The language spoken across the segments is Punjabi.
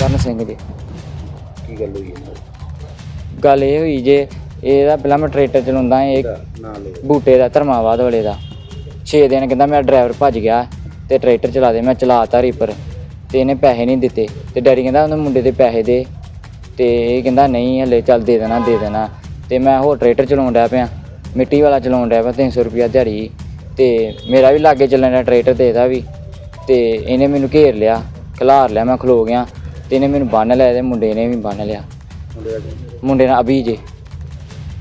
ਕਰਨ ਸਿੰਘ ਜੀ। ਗੱਲ ਇਹ ਹੋਈ ਜੇ ਇਹਦਾ ਪਹਿਲਾਂ ਮੈਂ ਟਰੈਕਟਰ ਚਲਾਉਂਦਾ ਇਹ ਬੂਟੇ ਦਾ ਧਰਮਾਵਾਦ ਵਾਲੇ ਦਾ। 6 ਦਿਨ ਕਹਿੰਦਾ ਮੇਰਾ ਡਰਾਈਵਰ ਭੱਜ ਗਿਆ ਤੇ ਟਰੈਕਟਰ ਚਲਾ ਦੇ ਮੈਂ ਚਲਾਤਾ ਰੀਪਰ ਤੇ ਇਹਨੇ ਪੈਸੇ ਨਹੀਂ ਦਿੱਤੇ ਤੇ ਡੈਡੀ ਕਹਿੰਦਾ ਉਹਨੂੰ ਮੁੰਡੇ ਦੇ ਪੈਸੇ ਦੇ। ਤੇ ਇਹ ਕਹਿੰਦਾ, ਨਹੀਂ, ਹਲੇ ਚੱਲ ਦੇ ਦੇਣਾ ਦੇ ਦੇਣਾ। ਤੇ ਮੈਂ ਹੋਰ ਟਰੈਕਟਰ ਚਲਾਉਣ ਡਿਆ ਪਿਆ। ਮਿੱਟੀ ਵਾਲਾ ਚਲਾਉਣ ਡਿਆ ਪਿਆ 300 ਰੁਪਿਆ ਦਿਹਾੜੀ। ਤੇ ਮੇਰਾ ਵੀ ਲਾਗੇ ਚੱਲਣ ਦਾ ਟਰੈਕਟਰ ਤੇ ਇਹਦਾ ਵੀ। ਤੇ ਇਹਨੇ ਮੈਨੂੰ ਘੇਰ ਲਿਆ, ਖਿਲਾਰ ਲਿਆ, ਮੈਂ ਖਲੋ ਗਿਆ। ਤੇ ਇਹਨੇ ਮੈਨੂੰ ਬੰਨ ਲਿਆ ਤੇ ਮੁੰਡੇ ਨੇ ਵੀ ਬੰਨ ਲਿਆ। ਮੁੰਡੇ ਨਾਲ ਅਭੀ ਜੇ।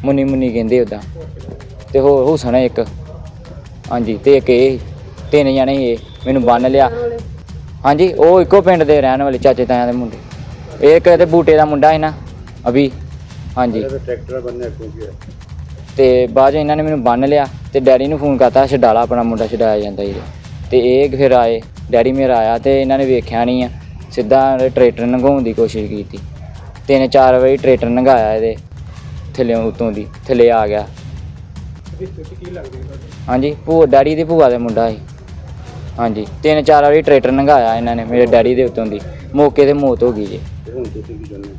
ਮੁੰਨੀ ਮੁੰਨੀ ਕਹਿੰਦੇ ਉਦਾਂ ਤੇ ਹੋਰ ਹੁਸਨ ਹੈ ਇੱਕ। ਹਾਂਜੀ, ਤੇ ਇੱਕ ਇਹ, ਤਿੰਨ ਜਣੇ ਇਹ। ਮੈਨੂੰ ਬੰਨ ਲਿਆ। ਹਾਂਜੀ, ਉਹ ਇੱਕੋ ਪਿੰਡ ਦੇ ਰਹਿਣ ਵਾਲੇ ਚਾਚੇ ਤਾਇਆਂ ਦੇ ਮੁੰਡੇ। ਇਹ ਇੱਕ ਤੇ ਬੂਟੇ ਦਾ ਮੁੰਡਾ ਹੈ ਨਾ ਅਭੀ ਹਾਂਜੀ। ਇਹਦਾ ਟਰੈਕਟਰ ਬੰਨਿਆ ਕਿਉਂ ਗਿਆ ਤੇ ਬਾਅਦ 'ਚ ਇਹਨਾਂ ਨੇ ਮੈਨੂੰ ਬੰਨ ਲਿਆ ਤੇ ਡੈਡੀ ਨੂੰ ਫੋਨ ਕਰਤਾ ਛਡਾਲਾ ਆਪਣਾ ਮੁੰਡਾ ਛਡਾਇਆ ਜਾਂਦਾ ਜੀ ਤੇ ਇਹ ਫਿਰ ਆਏ ਡੈਡੀ ਮੇਰਾ ਆਇਆ ਤੇ ਇਹਨਾਂ ਨੇ ਵੇਖਿਆ ਨਹੀਂ ਆ ਸਿੱਧਾ ਟਰੈਕਟਰ ਲੰਘਾਉਣ ਦੀ ਕੋਸ਼ਿਸ਼ ਕੀਤੀ। ਤਿੰਨ ਚਾਰ ਵਾਰੀ ਟਰੈਕਟਰ ਲੰਘਾਇਆ ਇਹਦੇ ਥੱਲੇ ਉਤੋਂ ਦੀ ਥੱਲੇ ਆ ਗਿਆ। ਹਾਂਜੀ ਭੂਆ ਡੈਡੀ ਦੀ ਭੂਆ ਦੇ ਮੁੰਡਾ ਸੀ। ਹਾਂਜੀ ਤਿੰਨ ਚਾਰ ਵਾਰੀ ਟਰੈਕਟਰ ਲੰਘਾਇਆ ਇਹਨਾਂ ਨੇ ਮੇਰੇ ਡੈਡੀ ਦੇ ਉੱਤੋਂ ਦੀ। ਮੌਕੇ ਤੇ ਮੌਤ ਹੋ ਗਈ ਜੀ। ਤੇ ਹੁਣ ਤੁਸੀਂ ਕੀ ਚਾਹੁੰਦੇ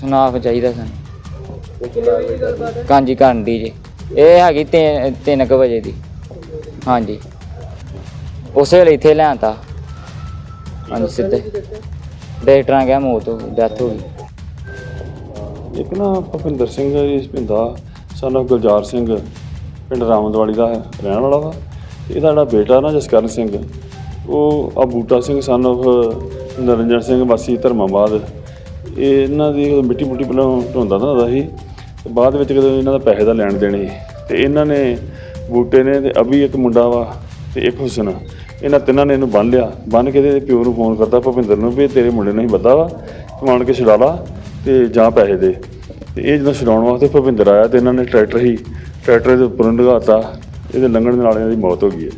ਸੁਨਾਖ ਚਾਹੀਦਾ ਸਾਨੂੰ। ਕਰਨੀ ਕਾਂਜੀ ਕਰਨ ਦੀ ਜੀ। ਇਹ ਹੈਗੀ 3 ਕੁ ਵਜੇ ਦੀ। ਹਾਂਜੀ। ਉਸੇ ਵੇਲੇ ਇੱਥੇ ਲਿਆਂਤਾ ਹਾਂਜੀ ਸਿੱਧੇ। ਡਾਕਟਰਾਂ ਗਿਆ ਮੌਤ ਹੋ ਗਈ ਡੈਥ ਹੋ ਗਈ। ਇੱਕ ਨਾ ਭੁਪਿੰਦਰ ਸਿੰਘ ਜੀ ਭਿੰਦਾ ਸਾਨੂੰ ਗੁਲਜ਼ਾਰ ਸਿੰਘ ਪਿੰਡ ਰਾਮਦਵਾਲੀ ਦਾ ਹੈ ਰਹਿਣ ਵਾਲਾ ਵਾ। ਇਹਦਾ ਜਿਹੜਾ ਬੇਟਾ ਨਾ ਜਸਕਰਨ ਸਿੰਘ। ਉਹ ਆ ਬੂਟਾ ਸਿੰਘ ਸਨ of ਨਰਿੰਜਨ ਸਿੰਘ, ਵਾਸੀ ਧਰਮਾਬਾਦ। ਇਹ ਇਹਨਾਂ ਦੀ ਮਿੱਟੀ ਮੁੱਟੀ ਪਹਿਲਾਂ ਢੋਂਦਾ ਨਾ ਹੁੰਦਾ ਸੀ, ਤੇ ਬਾਅਦ ਵਿੱਚ ਕਦੇ ਇਹਨਾਂ ਦਾ ਪੈਸੇ ਦਾ ਲੈਣ ਦੇਣ ਸੀ, ਤੇ ਇਹਨਾਂ ਨੇ ਬੂਟੇ ਨੇ ਤੇ ਅਭੀ ਇੱਕ ਮੁੰਡਾ ਵਾ ਤੇ ਇੱਕ ਹੁਸਨ। ਇਹਨਾਂ ਤਿੰਨਾਂ ਨੇ ਇਹਨੂੰ ਬੰਨ ਲਿਆ। ਬੰਨ ਕੇ ਤੇ ਪਿਓ ਨੂੰ ਫੋਨ ਕਰਤਾ ਭੁਪਿੰਦਰ ਨੂੰ ਵੀ ਇਹ ਤੇਰੇ ਮੁੰਡੇ ਨੂੰ ਹੀ ਬੱਦਾ ਵਾ, ਤੂੰ ਕੇ ਛੁਡਾ ਲਾ ਤੇ ਜਾਂ ਪੈਸੇ ਦੇ। ਤੇ ਇਹ ਜਦੋਂ ਛਡਾਉਣ ਵਾਸਤੇ ਭੁਪਿੰਦਰ ਆਇਆ ਤੇ ਇਹਨਾਂ ਨੇ ਟਰੈਕਟਰ ਹੀ, ਟਰੈਕਟਰ ਦੇ ਉੱਪਰੋਂ ਡਗਾਤਾ ਇਹਦੇ ਲੰਘਣ ਦੇ ਨਾਲ ਇਹਨਾਂ ਦੀ ਮੌਤ ਹੋ ਗਈ ਹੈ।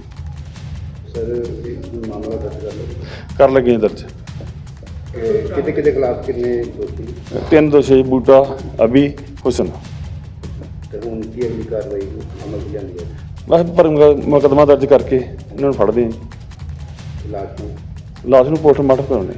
ਸਰ ਇਹ ਮਾਮਲਾ ਦਰਜ ਕਰ ਲਓ ਕਰ ਲੱਗੇ ਹਾਂ ਦਰਜ। ਕਿਤੇ ਕਿਤੇ ਖਿਲਾਫ ਕਿੰਨੇ ਦੋਸ਼ੀ? ਤਿੰਨ ਦੋਸ਼ੀ ਬੂਟਾ ਅਭੀ ਹੁਸਨ। ਤੇ ਹੁਣ ਕੀ ਅਗਲੀ ਕਾਰਵਾਈ ਅਮਲ ਜਾਂਦੀ ਹੈ? ਬਸ ਪਰ ਮੁਕੱਦਮਾ ਦਰਜ ਕਰਕੇ ਇਹਨਾਂ ਨੂੰ ਫੜਦੇ ਹਾਂ ਨੂੰ? ਲਾਸ਼ ਨੂੰ ਪੋਸਟਮਾਰਟਮ ਕਰਾਉਣੇ।